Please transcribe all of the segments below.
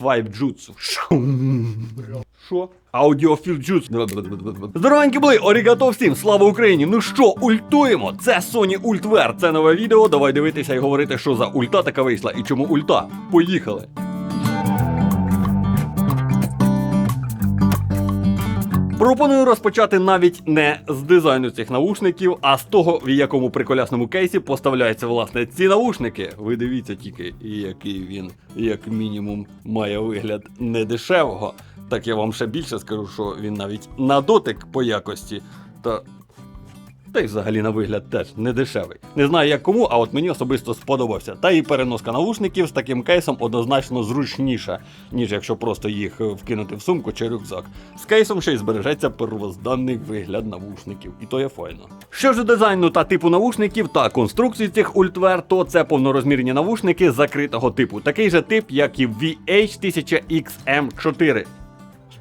Вайб джутсу. Що? Аудіофіл джутс. Здоровенькі були, орігато всім, слава Україні! Ну що, ультуємо? Це Sony Ультвер. це нове відео. Давай дивитися і говорити, що за ульта така вийшла і чому ульта. Поїхали! Пропоную розпочати навіть не з дизайну цих наушників, а з того, в якому приколясному кейсі поставляються власне ці наушники. Ви дивіться тільки, який він, як мінімум, має вигляд недешевого. Так я вам ще більше скажу, що він навіть на дотик по якості. Та та й взагалі на вигляд теж не дешевий. Не знаю як кому, а от мені особисто сподобався. Та і переноска наушників з таким кейсом однозначно зручніша, ніж якщо просто їх е, вкинути в сумку чи рюкзак. З кейсом ще й збережеться первозданний вигляд навушників, і то є файно. Що ж до дизайну та типу навушників та конструкції цих ультвер, то це повнорозмірні навушники закритого типу, такий же тип, як і VH1000XM4.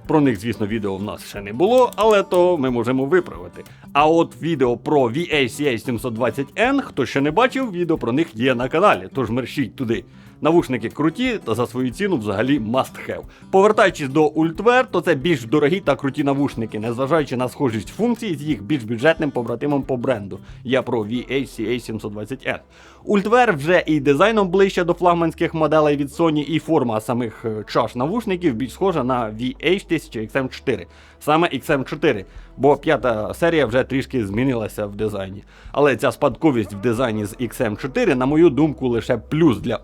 Про них, звісно, відео в нас ще не було, але то ми можемо виправити. А от відео про VACA 720N, хто ще не бачив, відео про них є на каналі, тож мерщіть туди. Навушники круті та за свою ціну взагалі must have. Повертаючись до Ultver, то це більш дорогі та круті навушники, незважаючи на схожість функцій з їх більш бюджетним побратимом по бренду. Я про VACA 720N. Ultver вже і дизайном ближче до флагманських моделей від Sony, і форма самих е, чаш навушників більш схожа на VH1000 XM4. Саме XM4, бо п'ята серія вже трішки змінилася в дизайні. Але ця спадковість в дизайні з XM4, на мою думку, лише плюс для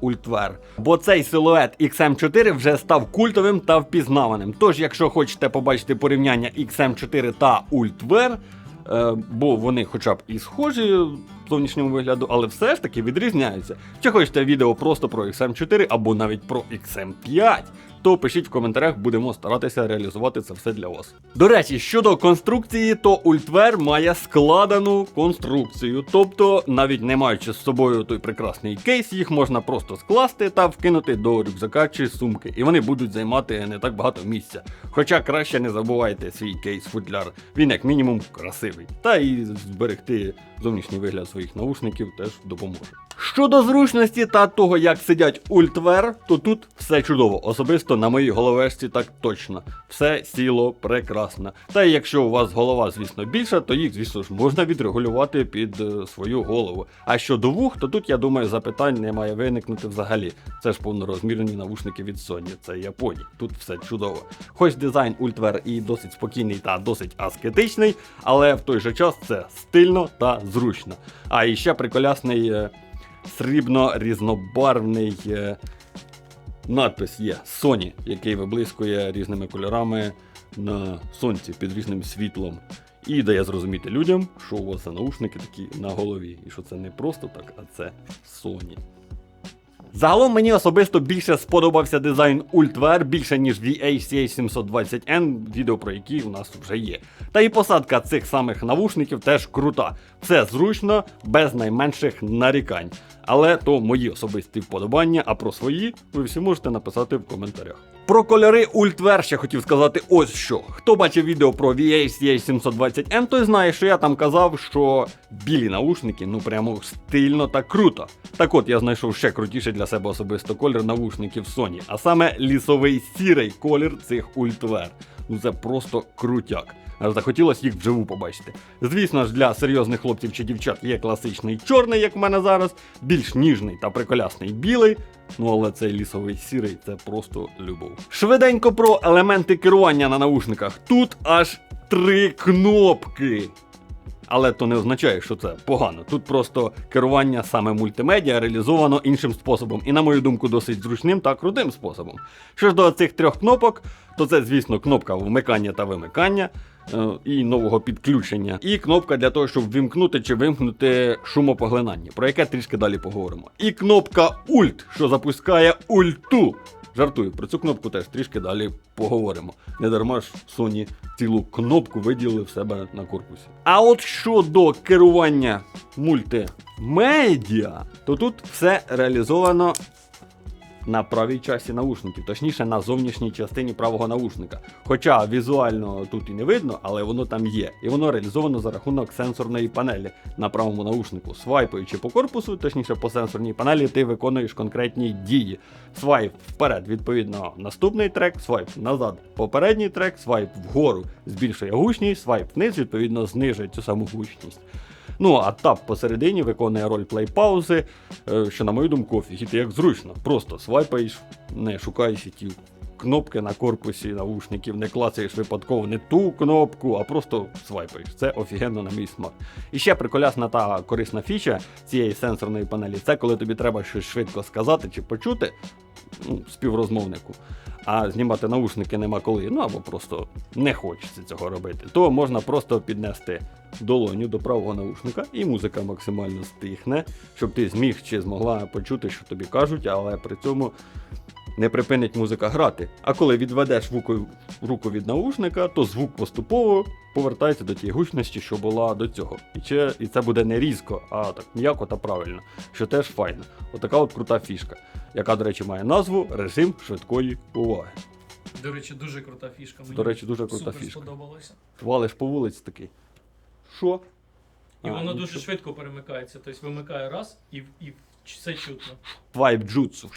Ultver. Бо цей силует XM4 вже став культовим та впізнаваним. Тож, якщо хочете побачити порівняння XM4 та Ultver, Е, бо вони хоча б і схожі в зовнішньому вигляду, але все ж таки відрізняються. Чи хочете відео просто про XM4 або навіть про XM5, то пишіть в коментарях, будемо старатися реалізувати це все для вас. До речі, щодо конструкції, то Ultver має складену конструкцію, тобто, навіть не маючи з собою той прекрасний кейс, їх можна просто скласти та вкинути до рюкзака чи сумки, і вони будуть займати не так багато місця. Хоча краще не забувайте свій кейс-футляр, він як мінімум красивий. Та і зберегти зовнішній вигляд своїх наушників теж допоможе. Щодо зручності та того, як сидять ультвер, то тут все чудово. Особисто на моїй головешці так точно. Все сіло прекрасно. Та й якщо у вас голова, звісно, більша, то їх, звісно ж, можна відрегулювати під е, свою голову. А щодо вух, то тут, я думаю, запитань не має виникнути взагалі. Це ж повнорозмірні навушники від Sony, це Японія. Тут все чудово. Хоч дизайн ультвер і досить спокійний та досить аскетичний, але в той же час це стильно та зручно. А і ще приколясний. е, срібно-різнобарвний е, надпис є Sony, який виблискує різними кольорами на сонці під різним світлом. І дає зрозуміти людям, що у вас за наушники такі на голові, і що це не просто так, а це Sony. Загалом мені особисто більше сподобався дизайн Ultver більше ніж VACA 720N, відео про які у нас вже є. Та і посадка цих самих навушників теж крута. Все зручно, без найменших нарікань. Але то мої особисті вподобання, а про свої ви всі можете написати в коментарях. Про кольори Ультвер ще хотів сказати ось що. Хто бачив відео про VACA 720N, той знає, що я там казав, що білі наушники ну прямо стильно та круто. Так от я знайшов ще крутіший для себе особисто колір наушників Sony, а саме лісовий сірий колір цих Ultver. Ну це просто крутяк. Аж захотілося їх вживу побачити. Звісно ж, для серйозних хлопців чи дівчат є класичний чорний, як в мене зараз, більш ніжний та приколясний білий. Ну але цей лісовий сірий це просто любов. Швиденько про елементи керування на наушниках. Тут аж три кнопки. Але то не означає, що це погано. Тут просто керування саме мультимедіа реалізовано іншим способом, і, на мою думку, досить зручним та крутим способом. Що ж до цих трьох кнопок, то це, звісно, кнопка вмикання та вимикання е, і нового підключення, і кнопка для того, щоб вимкнути чи вимкнути шумопоглинання, про яке трішки далі поговоримо. І кнопка Ульт, що запускає ульту. Жартую, про цю кнопку теж трішки далі поговоримо. Не дарма ж Sony цілу кнопку виділили в себе на корпусі. А от щодо керування мультимедіа, то тут все реалізовано на правій часті наушників, точніше на зовнішній частині правого наушника. Хоча візуально тут і не видно, але воно там є. І воно реалізовано за рахунок сенсорної панелі на правому наушнику. Свайпаючи по корпусу, точніше по сенсорній панелі, ти виконуєш конкретні дії. Свайп вперед, відповідно, наступний трек, свайп назад, попередній трек, свайп вгору збільшує гучність, свайп вниз, відповідно, знижує цю саму гучність. Ну, а тап посередині виконує роль плей-паузи, е, що, на мою думку, офігіти як зручно. Просто свайпаєш, не шукаєш ті кнопки на корпусі наушників, не клацаєш випадково не ту кнопку, а просто свайпаєш. Це офігенно на мій смак. І ще приколясна та корисна фіча цієї сенсорної панелі це коли тобі треба щось швидко сказати чи почути ну, співрозмовнику. А знімати наушники нема коли, ну або просто не хочеться цього робити, то можна просто піднести долоню до правого наушника, і музика максимально стихне, щоб ти зміг чи змогла почути, що тобі кажуть, але при цьому не припинить музика грати. А коли відведеш руку від наушника, то звук поступово повертається до тієї гучності, що була до цього. І, це, і це буде не різко, а так м'яко та правильно, що теж файно. Отака от крута фішка, яка, до речі, має назву режим швидкої уваги. До речі, дуже крута фішка. Мені До речі, дуже крута супер фішка. сподобалося. Валиш по вулиці такий. Що? І А, воно ну, дуже швидко перемикається. Тобто вимикає раз і, і все чутно. Вайб джутсу.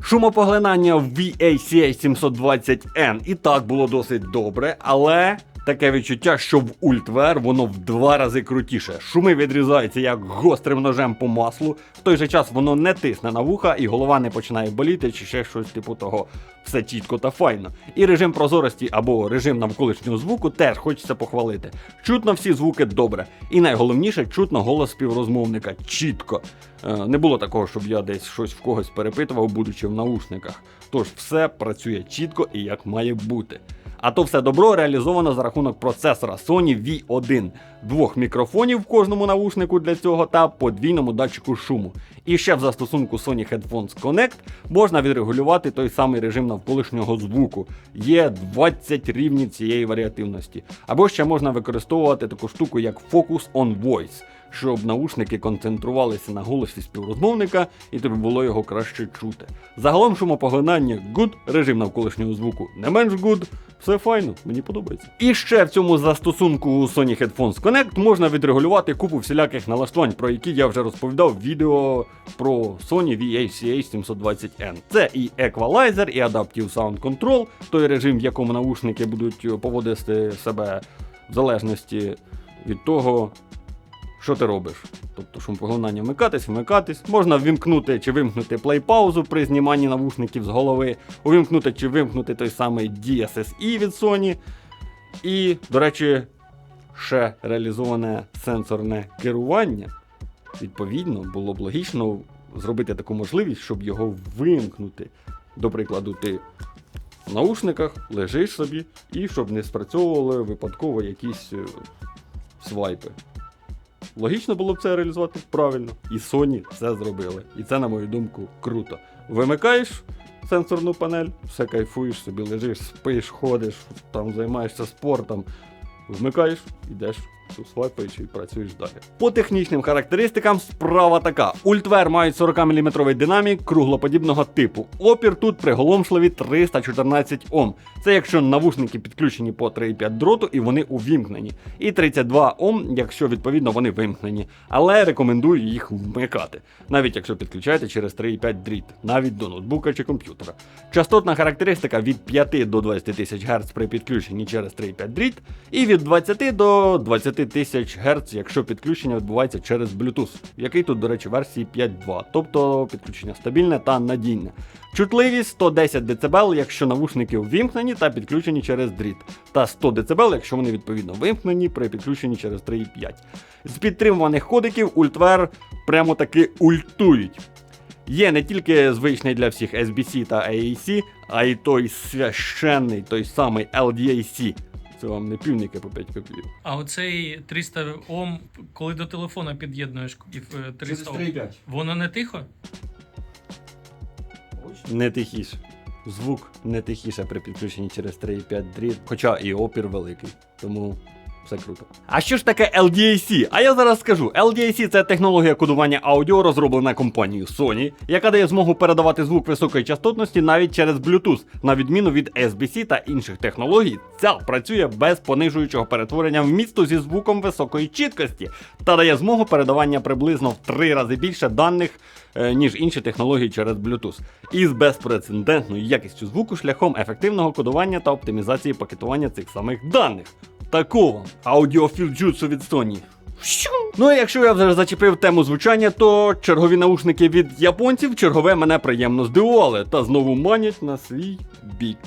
Шумопоглинання в VACA 720N і так було досить добре, але таке відчуття, що в Ультвер воно в два рази крутіше. Шуми відрізаються як гострим ножем по маслу. В той же час воно не тисне на вуха, і голова не починає боліти, чи ще щось типу того. Все чітко та файно. І режим прозорості або режим навколишнього звуку теж хочеться похвалити. Чутно всі звуки добре. І найголовніше, чутно голос співрозмовника чітко. Е, Не було такого, щоб я десь щось в когось перепитував, будучи в наушниках. Тож все працює чітко і як має бути. А то все добро реалізовано за рахунок процесора Sony V1, двох мікрофонів в кожному наушнику для цього та подвійному датчику шуму. І ще в застосунку Sony Headphones Connect можна відрегулювати той самий режим навколишнього звуку. Є 20 рівнів цієї варіативності. Або ще можна використовувати таку штуку, як Focus on Voice, щоб наушники концентрувалися на голосі співрозмовника і тобі було його краще чути. Загалом шумопоглинання good, режим навколишнього звуку не менш good. Все файно, мені подобається. І ще в цьому застосунку Sony Headphones Connect можна відрегулювати купу всіляких налаштувань, про які я вже розповідав в відео про Sony VACA 720N. Це і Equalizer, і Adaptive Sound Control, той режим, в якому наушники будуть поводити себе в залежності від того, що ти робиш. Тобто шумпоглинання вмикатись, вмикатись. Можна ввімкнути чи вимкнути плей-паузу при зніманні навушників з голови, увімкнути чи вимкнути той самий DSSI від Sony. І, до речі, ще реалізоване сенсорне керування. Відповідно, було б логічно зробити таку можливість, щоб його вимкнути. До прикладу, ти в наушниках лежиш собі, і щоб не спрацьовували випадково якісь е, свайпи. Логічно було б це реалізувати правильно. І Sony це зробили. І це, на мою думку, круто. Вимикаєш сенсорну панель, все кайфуєш, собі лежиш, спиш, ходиш, там займаєшся спортом. Вмикаєш, ідеш, свайпаєш і працюєш далі. По технічним характеристикам справа така: Ультвер мають 40-мм динамік круглоподібного типу. Опір тут приголомшливі 314 Ом. Це якщо навушники підключені по 3,5 дроту і вони увімкнені. І 32 Ом, якщо відповідно вони вимкнені. Але рекомендую їх вмикати, навіть якщо підключаєте через 3,5 дріт, навіть до ноутбука чи комп'ютера. Частотна характеристика від 5 до 20 тисяч Гц при підключенні через 3,5 дріт, і від 20 до 20 тисяч Гц, якщо підключення відбувається через Bluetooth, який тут, до речі, версії 5.2, тобто підключення стабільне та надійне. Чутливість 110 дБ, якщо навушники увімкнені та підключені через дріт, та 100 дБ, якщо вони відповідно вимкнені при підключенні через 3,5. З підтримуваних кодиків Ультвер прямо таки ультують. Є не тільки звичний для всіх SBC та AAC, а й той священний, той самий LDAC. Це вам не півники по 5 копійок. А оцей 300 Ом, коли до телефона під'єднуєш і е, 300 Ом, воно не тихо? Не тихіше. Звук не тихіше при підключенні через 3,5 дріт, хоча і опір великий. Тому Все круто. А що ж таке LDAC? А я зараз скажу. LDAC це технологія кодування аудіо, розроблена компанією Sony, яка дає змогу передавати звук високої частотності навіть через Bluetooth. На відміну від SBC та інших технологій, ця працює без понижуючого перетворення вмісту зі звуком високої чіткості та дає змогу передавання приблизно в три рази більше даних, е, ніж інші технології через Bluetooth. І з безпрецедентною якістю звуку шляхом ефективного кодування та оптимізації пакетування цих самих даних. Такого аудіофіл джутсу від Sony. Ну і якщо я вже зачепив тему звучання, то чергові наушники від японців чергове мене приємно здивували та знову манять на свій бік.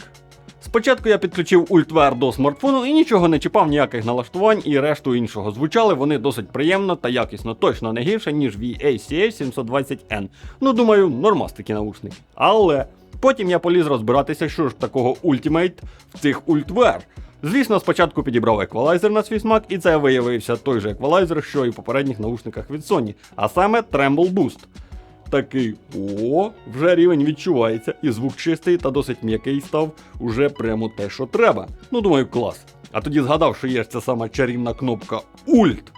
Спочатку я підключив ультвер до смартфону і нічого не чіпав, ніяких налаштувань і решту іншого. Звучали вони досить приємно та якісно, точно не гірше, ніж VACA 720N. Ну, думаю, нормас такі наушники. Але потім я поліз розбиратися, що ж такого Ultimate в цих ультвер. Звісно, спочатку підібрав еквалайзер на свій смак, і це виявився той же еквалайзер, що і в попередніх наушниках від Sony, а саме Tremble Boost. Такий о, вже рівень відчувається, і звук чистий та досить м'який став уже прямо те, що треба. Ну, думаю, клас. А тоді згадав, що є ж ця сама чарівна кнопка Ульт.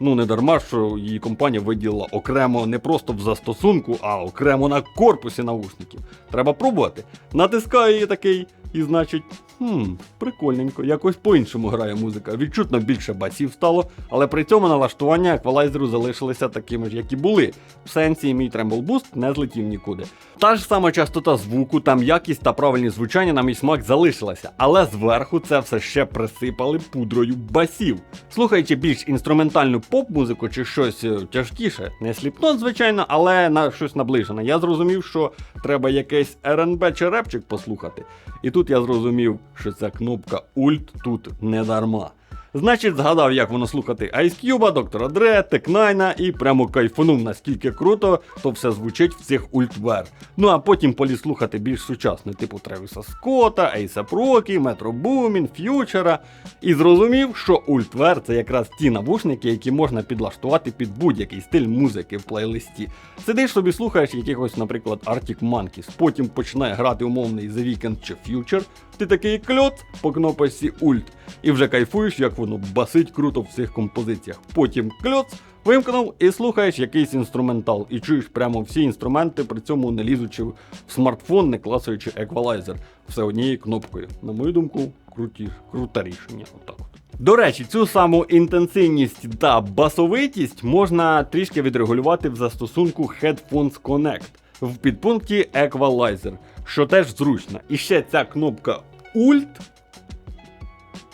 Ну, не дарма, що її компанія виділила окремо не просто в застосунку, а окремо на корпусі наушників. Треба пробувати. Натискаю її такий, і значить, хм, прикольненько, якось по-іншому грає музика. Відчутно більше басів стало, але при цьому налаштування еквалайзеру залишилися такими ж, як і були. В сенсі мій Tremble Boost не злетів нікуди. Та ж сама частота звуку, там якість та правильні звучання на мій смак залишилася, але зверху це все ще присипали пудрою басів. Слухаючи більш інструментальну поп-музику чи щось е, тяжкіше, не сліпнот, звичайно, але на щось наближене, я зрозумів, що треба якийсь РНБ чи репчик послухати. І тут я зрозумів, що ця кнопка Ульт тут не дарма. Значить, згадав, як воно слухати Ice Cube, Доктора Дре, Текнайна і прямо кайфанув, наскільки круто, то все звучить в цих ультвер. Ну а потім поліз слухати більш сучасне, типу Тревіса Скотта, Ейса Прокі, Метро Бумін, Ф'ючера. І зрозумів, що ультвер це якраз ті навушники, які можна підлаштувати під будь-який стиль музики в плейлисті. Сидиш собі, слухаєш якихось, наприклад, Arctic Monkeys, потім починає грати умовний The Weeknd чи Future, ти такий кльоц по кнопочці Ульт, і вже кайфуєш, як воно басить круто в цих композиціях. Потім кльоц, вимкнув і слухаєш якийсь інструментал, і чуєш прямо всі інструменти, при цьому не лізучи в смартфон, не класуючи еквалайзер. Все однією кнопкою. На мою думку, круті, круте рішення. Отак от. До речі, цю саму інтенсивність та басовитість можна трішки відрегулювати в застосунку Headphones Connect в підпункті Equalizer, що теж зручно. І ще ця кнопка Ult,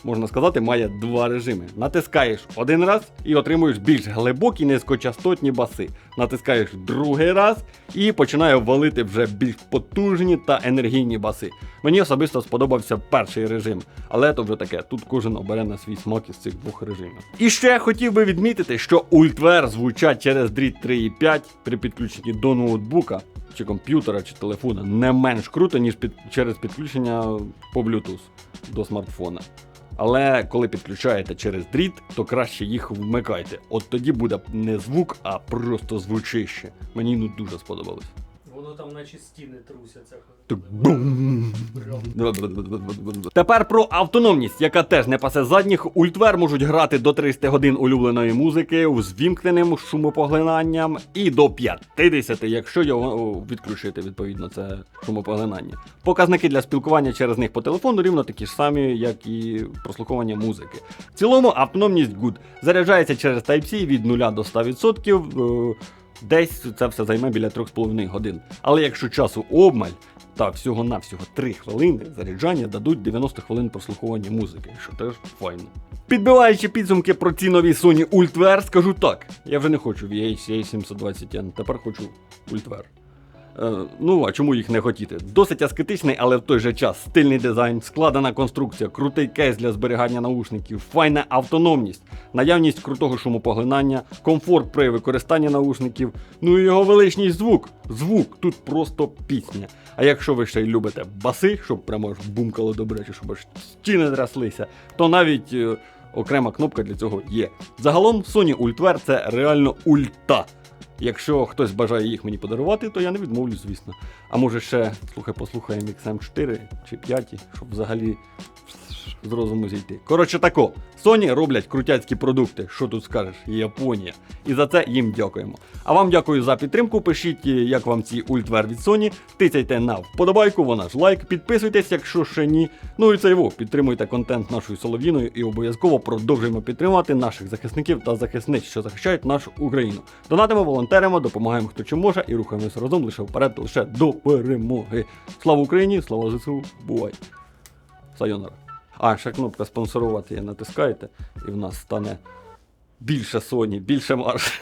можна сказати, має два режими. Натискаєш один раз і отримуєш більш глибокі низькочастотні баси. Натискаєш другий раз і починає валити вже більш потужні та енергійні баси. Мені особисто сподобався перший режим, але то вже таке, тут кожен обере на свій смак із цих двох режимів. І ще я хотів би відмітити, що ультвер звучать через дріт 3.5 при підключенні до ноутбука. Чи комп'ютера, чи телефона не менш круто, ніж під, через підключення по Bluetooth до смартфона. Але коли підключаєте через дріт, то краще їх вмикайте. От тоді буде не звук, а просто звучище. Мені ну дуже сподобалось. Воно там наче стіни трусяться. Так бум. Тепер про автономність, яка теж не пасе задніх. Ультвер можуть грати до 300 годин улюбленої музики з вімкненим шумопоглинанням і до 50, якщо його відключити, відповідно, це шумопоглинання. Показники для спілкування через них по телефону рівно такі ж самі, як і прослуховування музики. В цілому автономність good. Заряджається через Type-C від 0 до 100%. Десь це все займе біля 3,5 годин. Але якщо часу обмаль, та всього-навсього 3 хвилини заряджання дадуть 90 хвилин прослуховування музики, що теж файно. Підбиваючи підсумки про ці нові Sony Ultver, скажу так: я вже не хочу VHC 720N, тепер хочу Ultver. Е, ну, а чому їх не хотіти? Досить аскетичний, але в той же час стильний дизайн, складена конструкція, крутий кейс для зберігання наушників, файна автономність, наявність крутого шумопоглинання, комфорт при використанні наушників, ну і його величність звук. Звук тут просто пісня. А якщо ви ще й любите баси, щоб прямо аж бумкало добре, чи щоб аж стіни тряслися, то навіть е, окрема кнопка для цього є. Загалом Sony Ultver це реально ульта. Якщо хтось бажає їх мені подарувати, то я не відмовлю, звісно. А може ще, слухай, послухаємо XM4 чи 5, щоб взагалі з розуму зійти. Коротше тако, Sony роблять крутяцькі продукти, що тут скажеш, Японія. І за це їм дякуємо. А вам дякую за підтримку. Пишіть, е, як вам ці ультвер від Sony. Тицяйте на вподобайку, вона ж лайк, підписуйтесь, якщо ще ні. Ну і це його, підтримуйте контент нашою солов'їною і обов'язково продовжуємо підтримувати наших захисників та захисниць, що захищають нашу Україну. Донатимо, волонтеримо, допомагаємо хто чи може і рухаємося разом лише вперед, лише до перемоги. Слава Україні, слава ЗСУ, бувай! Сайонара. А, ще кнопка спонсорувати натискаєте, і в нас стане більше Sony, більше марш.